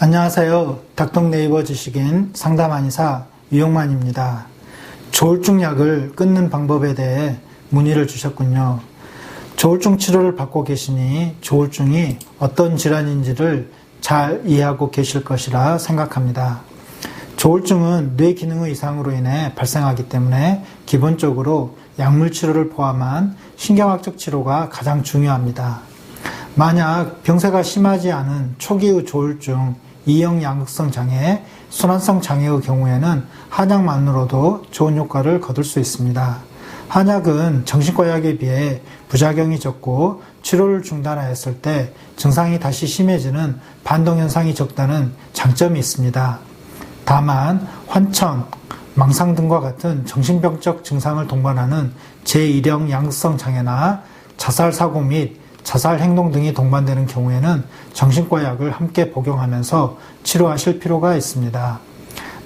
안녕하세요. 닥동 네이버 지식인 상담 한의사 유용만입니다. 조울증 약을 끊는 방법에 대해 문의를 주셨군요. 조울증 치료를 받고 계시니 조울증이 어떤 질환인지를 잘 이해하고 계실 것이라 생각합니다. 조울증은 뇌 기능의 이상으로 인해 발생하기 때문에 기본적으로 약물 치료를 포함한 신경학적 치료가 가장 중요합니다. 만약 병세가 심하지 않은 초기의 조울증, 이형 양극성 장애, 순환성 장애의 경우에는 한약만으로도 좋은 효과를 거둘 수 있습니다. 한약은 정신과 약에 비해 부작용이 적고 치료를 중단하였을 때 증상이 다시 심해지는 반동현상이 적다는 장점이 있습니다. 다만 환청, 망상 등과 같은 정신병적 증상을 동반하는 제1형 양극성 장애나 자살 사고 및 자살 행동 등이 동반되는 경우에는 정신과 약을 함께 복용하면서 치료하실 필요가 있습니다.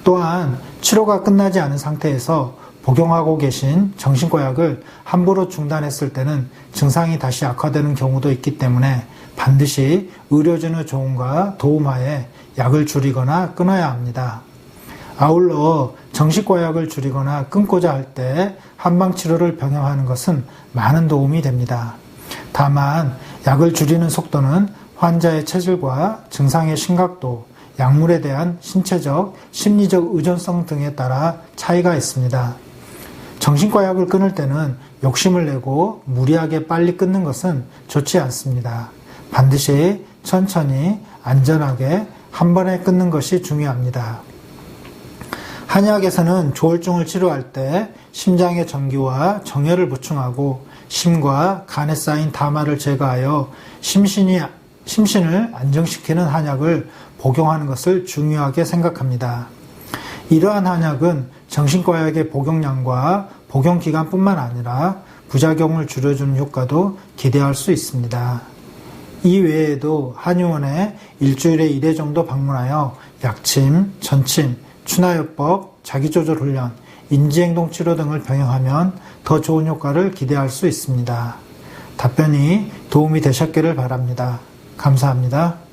또한 치료가 끝나지 않은 상태에서 복용하고 계신 정신과 약을 함부로 중단했을 때는 증상이 다시 악화되는 경우도 있기 때문에 반드시 의료진의 조언과 도움하에 약을 줄이거나 끊어야 합니다. 아울러 정신과 약을 줄이거나 끊고자 할 때 한방 치료를 병행하는 것은 많은 도움이 됩니다. 다만 약을 줄이는 속도는 환자의 체질과 증상의 심각도, 약물에 대한 신체적, 심리적 의존성 등에 따라 차이가 있습니다. 정신과 약을 끊을 때는 욕심을 내고 무리하게 빨리 끊는 것은 좋지 않습니다. 반드시 천천히 안전하게 한 번에 끊는 것이 중요합니다. 한의학에서는 조울증을 치료할 때 심장의 전기와 정혈을 보충하고 심과 간에 쌓인 담화를 제거하여 심신이, 심신을 안정시키는 한약을 복용하는 것을 중요하게 생각합니다. 이러한 한약은 정신과 약의 복용량과 복용 기간뿐만 아니라 부작용을 줄여주는 효과도 기대할 수 있습니다. 이 외에도 한의원에 일주일에 1회 정도 방문하여 약침, 전침, 추나요법, 자기조절 훈련, 인지행동 치료 등을 병행하면 더 좋은 효과를 기대할 수 있습니다. 답변이 도움이 되셨기를 바랍니다. 감사합니다.